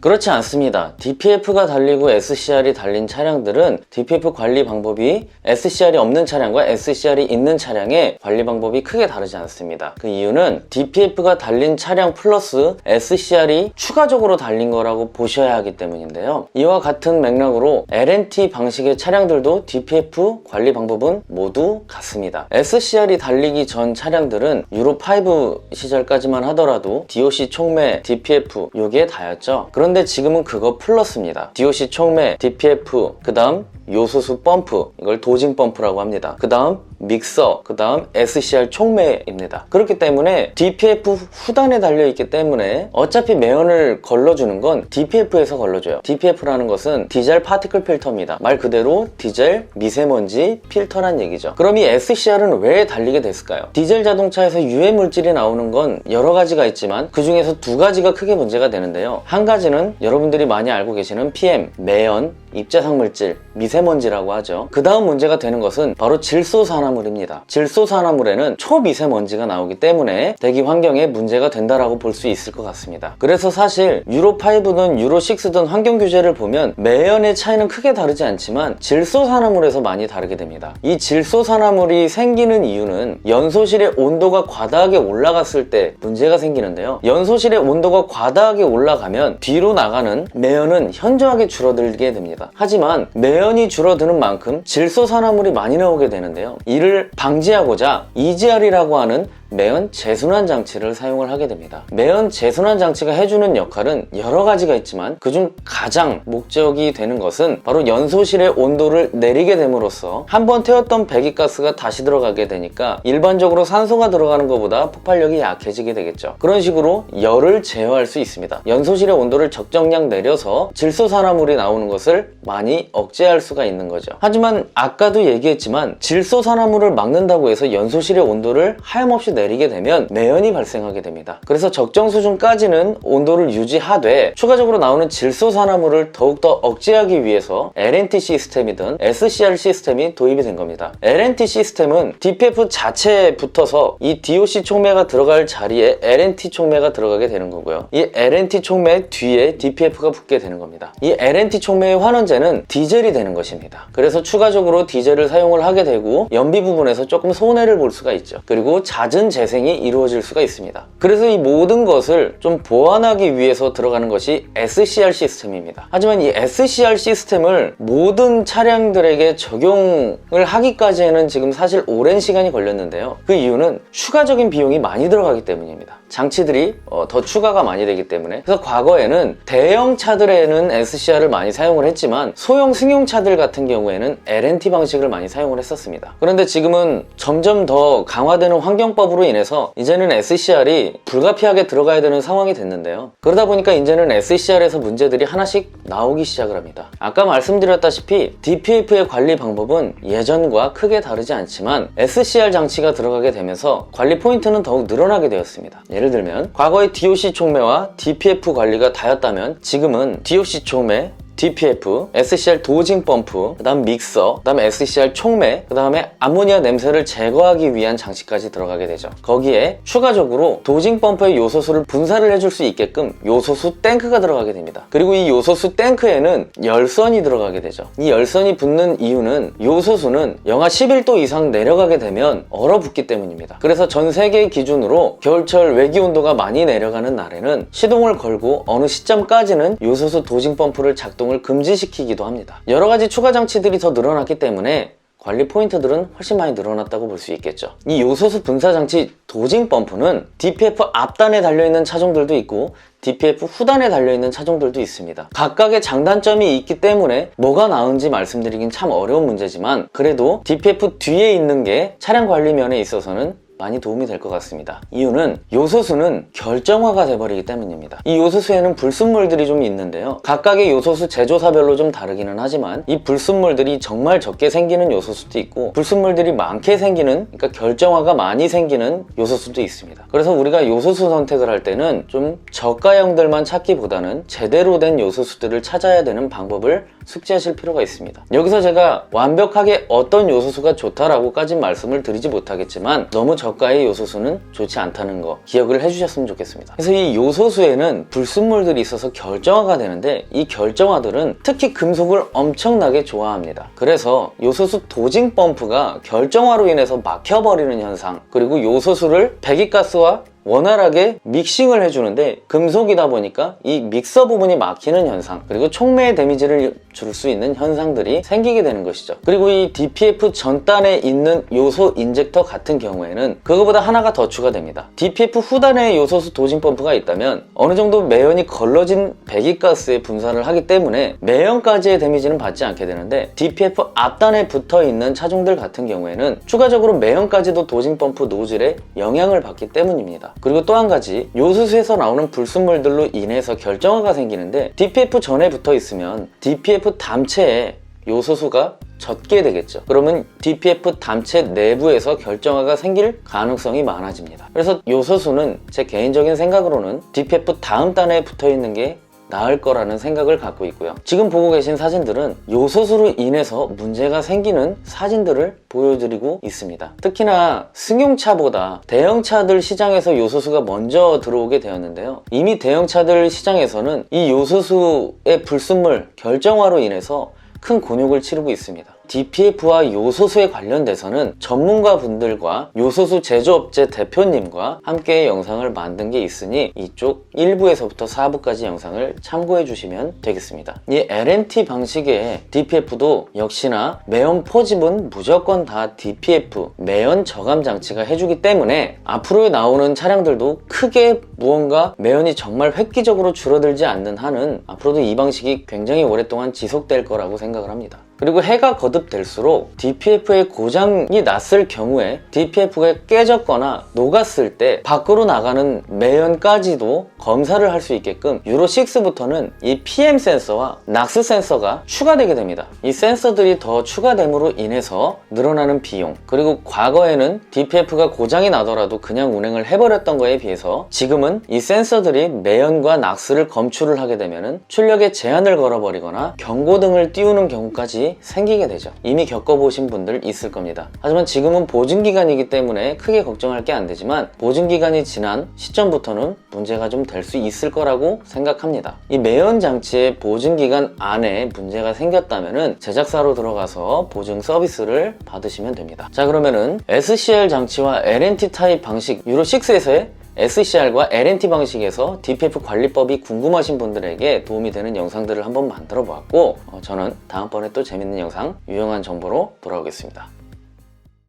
그렇지 않습니다. DPF가 달리고 SCR이 달린 차량들은 DPF 관리 방법이 SCR이 없는 차량과 SCR이 있는 차량의 관리 방법이 크게 다르지 않습니다. 그 이유는 DPF가 달린 차량 플러스 SCR이 추가적으로 달린 거라고 보셔야 하기 때문인데요. 이와 같은 맥락으로 LNT 방식의 차량들도 DPF 관리 방법은 모두 같습니다. SCR이 달리기 전 차량들은 유로 5 시절까지만 하더라도 DOC 촉매, DPF 요게 다였죠. 그런 데 지금은 그거 플러스입니다. DOC 촉매, DPF, 그 다음 요소수 펌프, 이걸 도징 펌프라고 합니다. 그 다음 믹서, 그 다음 SCR 촉매입니다. 그렇기 때문에 DPF 후단에 달려있기 때문에 어차피 매연을 걸러주는 건 DPF에서 걸러줘요. DPF라는 것은 디젤 파티클 필터입니다. 말 그대로 디젤 미세먼지 필터란 얘기죠. 그럼 이 SCR은 왜 달리게 됐을까요? 디젤 자동차에서 유해 물질이 나오는 건 여러 가지가 있지만 그 중에서 두 가지가 크게 문제가 되는데요. 한 가지는 여러분들이 많이 알고 계시는 PM, 매연, 입자상 물질, 미세 먼지라고 하죠. 그 다음 문제가 되는 것은 바로 질소산화물입니다. 질소산화물에는 초미세먼지가 나오기 때문에 대기 환경에 문제가 된다라고 볼 수 있을 것 같습니다. 그래서 사실 유로5든 유로6든 환경 규제를 보면 매연의 차이는 크게 다르지 않지만 질소산화물에서 많이 다르게 됩니다. 이 질소산화물이 생기는 이유는 연소실의 온도가 과다하게 올라갔을 때 문제가 생기는데요. 연소실의 온도가 과다하게 올라가면 뒤로 나가는 매연은 현저하게 줄어들게 됩니다. 하지만 매연이 줄어드는 만큼 질소 산화물이 많이 나오게 되는데요. 이를 방지하고자 EGR이라고 하는 매연 재순환 장치를 사용을 하게 됩니다. 매연 재순환 장치가 해주는 역할은 여러 가지가 있지만 그중 가장 목적이 되는 것은 바로 연소실의 온도를 내리게 됨으로써 한 번 태웠던 배기가스가 다시 들어가게 되니까 일반적으로 산소가 들어가는 것보다 폭발력이 약해지게 되겠죠. 그런 식으로 열을 제어할 수 있습니다. 연소실의 온도를 적정량 내려서 질소산화물이 나오는 것을 많이 억제할 수가 있는 거죠. 하지만 아까도 얘기했지만 질소산화물을 막는다고 해서 연소실의 온도를 하염없이 내리게 되면 매연이 발생하게 됩니다. 그래서 적정 수준까지는 온도를 유지하되 추가적으로 나오는 질소 산화물을 더욱더 억제하기 위해서 LNT 시스템이든 SCR 시스템이 도입이 된 겁니다. LNT 시스템은 DPF 자체에 붙어서 이 DOC 촉매가 들어갈 자리에 LNT 촉매가 들어가게 되는 거고요. 이 LNT 촉매 뒤에 DPF가 붙게 되는 겁니다. 이 LNT 촉매의 환원제는 디젤이 되는 것입니다. 그래서 추가적으로 디젤을 사용을 하게 되고 연비 부분에서 조금 손해를 볼 수가 있죠. 그리고 잦은 재생이 이루어질 수가 있습니다. 그래서 이 모든 것을 좀 보완하기 위해서 들어가는 것이 SCR 시스템입니다. 하지만 이 SCR 시스템을 모든 차량들에게 적용을 하기까지에는 지금 사실 오랜 시간이 걸렸는데요. 그 이유는 추가적인 비용이 많이 들어가기 때문입니다. 장치들이 어, 더 추가가 많이 되기 때문에 그래서 과거에는 대형 차들에는 SCR을 많이 사용을 했지만 소형 승용차들 같은 경우에는 LNT 방식을 많이 사용을 했었습니다. 그런데 지금은 점점 더 강화되는 환경법으로 인해서 이제는 SCR이 불가피하게 들어가야 되는 상황이 됐는데요. 그러다 보니까 이제는 SCR에서 문제들이 하나씩 나오기 시작을 합니다. 아까 말씀드렸다시피 DPF의 관리 방법은 예전과 크게 다르지 않지만 SCR 장치가 들어가게 되면서 관리 포인트는 더욱 늘어나게 되었습니다. 예를 들면 과거의 DOC 촉매와 DPF 관리가 다였다면 지금은 DOC 촉매, DPF, SCR 도징 펌프, 그 다음 믹서, 그 다음 SCR 촉매, 그 다음에 암모니아 냄새를 제거하기 위한 장치까지 들어가게 되죠. 거기에 추가적으로 도징 펌프의 요소수를 분사를 해줄 수 있게끔 요소수 탱크가 들어가게 됩니다. 그리고 이 요소수 탱크에는 열선이 들어가게 되죠. 이 열선이 붙는 이유는 요소수는 영하 11도 이상 내려가게 되면 얼어붙기 때문입니다. 그래서 전 세계 기준으로 겨울철 외기 온도가 많이 내려가는 날에는 시동을 걸고 어느 시점까지는 요소수 도징 펌프를 작동 활동을 금지시키기도 합니다. 여러 가지 추가 장치들이 더 늘어났기 때문에 관리 포인트들은 훨씬 많이 늘어났다고 볼 수 있겠죠. 이 요소수 분사 장치 도징 펌프는 DPF 앞단에 달려있는 차종들도 있고 DPF 후단에 달려있는 차종들도 있습니다. 각각의 장단점이 있기 때문에 뭐가 나은지 말씀드리긴 참 어려운 문제지만 그래도 DPF 뒤에 있는 게 차량 관리 면에 있어서는 많이 도움이 될 것 같습니다. 이유는 요소수는 결정화가 돼버리기 때문입니다. 이 요소수에는 불순물들이 좀 있는데요. 각각의 요소수 제조사별로 좀 다르기는 하지만 이 불순물들이 정말 적게 생기는 요소수도 있고 불순물들이 많게 생기는 그러니까 결정화가 많이 생기는 요소수도 있습니다. 그래서 우리가 요소수 선택을 할 때는 좀 저가형들만 찾기보다는 제대로 된 요소수들을 찾아야 되는 방법을 숙지하실 필요가 있습니다. 여기서 제가 완벽하게 어떤 요소수가 좋다라고까진 말씀을 드리지 못하겠지만 너무 저가의 요소수는 좋지 않다는 거 기억을 해주셨으면 좋겠습니다. 그래서 이 요소수에는 불순물들이 있어서 결정화가 되는데 이 결정화들은 특히 금속을 엄청나게 좋아합니다. 그래서 요소수 도징 펌프가 결정화로 인해서 막혀버리는 현상 그리고 요소수를 배기가스와 원활하게 믹싱을 해주는데 금속이다 보니까 이 믹서 부분이 막히는 현상 그리고 촉매에 데미지를 줄 수 있는 현상들이 생기게 되는 것이죠. 그리고 이 DPF 전단에 있는 요소 인젝터 같은 경우에는 그거보다 하나가 더 추가됩니다. DPF 후단에 요소수 도징 펌프가 있다면 어느 정도 매연이 걸러진 배기가스에 분사를 하기 때문에 매연까지의 데미지는 받지 않게 되는데 DPF 앞단에 붙어 있는 차종들 같은 경우에는 추가적으로 매연까지도 도징 펌프 노즐에 영향을 받기 때문입니다 그리고 또 한 가지 요소수에서 나오는 불순물들로 인해서 결정화가 생기는데 DPF 전에 붙어 있으면 DPF 담체에 요소수가 젖게 되겠죠. 그러면 DPF 담체 내부에서 결정화가 생길 가능성이 많아집니다. 그래서 요소수는 제 개인적인 생각으로는 DPF 다음 단에 붙어 있는 게 나을 거라는 생각을 갖고 있고요. 지금 보고 계신 사진들은 요소수로 인해서 문제가 생기는 사진들을 보여드리고 있습니다. 특히나 승용차보다 대형차들 시장에서 요소수가 먼저 들어오게 되었는데요. 이미 대형차들 시장에서는 이 요소수의 불순물 결정화로 인해서 큰 곤욕을 치르고 있습니다. DPF와 요소수에 관련돼서는 전문가 분들과 요소수 제조업체 대표님과 함께 영상을 만든 게 있으니 이쪽 1부에서부터 4부까지 영상을 참고해 주시면 되겠습니다. 이 LNT 방식의 DPF도 역시나 매연 포집은 무조건 다 DPF 매연 저감 장치가 해주기 때문에 앞으로 나오는 차량들도 크게 무언가 매연이 정말 획기적으로 줄어들지 않는 한은 앞으로도 이 방식이 굉장히 오랫동안 지속될 거라고 생각을 합니다. 그리고 해가 거듭될수록 DPF에 고장이 났을 경우에 DPF가 깨졌거나 녹았을 때 밖으로 나가는 매연까지도 검사를 할 수 있게끔 유로 6부터는 이 PM 센서와 낙스 센서가 추가되게 됩니다. 이 센서들이 더 추가됨으로 인해서 늘어나는 비용 그리고 과거에는 DPF가 고장이 나더라도 그냥 운행을 해버렸던 거에 비해서 지금은 이 센서들이 매연과 낙스를 검출을 하게 되면 출력에 제한을 걸어버리거나 경고등을 띄우는 경우까지 생기게 되죠. 이미 겪어보신 분들 있을 겁니다. 하지만 지금은 보증기간이기 때문에 크게 걱정할 게 안 되지만 보증기간이 지난 시점부터는 문제가 좀 될 수 있을 거라고 생각합니다. 이 매연 장치의 보증기간 안에 문제가 생겼다면 제작사로 들어가서 보증 서비스를 받으시면 됩니다. 자 그러면은 SCR 장치와 LNT 타입 방식 유로 6에서의 SCR과 LNT 방식에서 DPF 관리법이 궁금하신 분들에게 도움이 되는 영상들을 한번 만들어 보았고 어, 저는 다음번에 또 재밌는 영상, 유용한 정보로 돌아오겠습니다.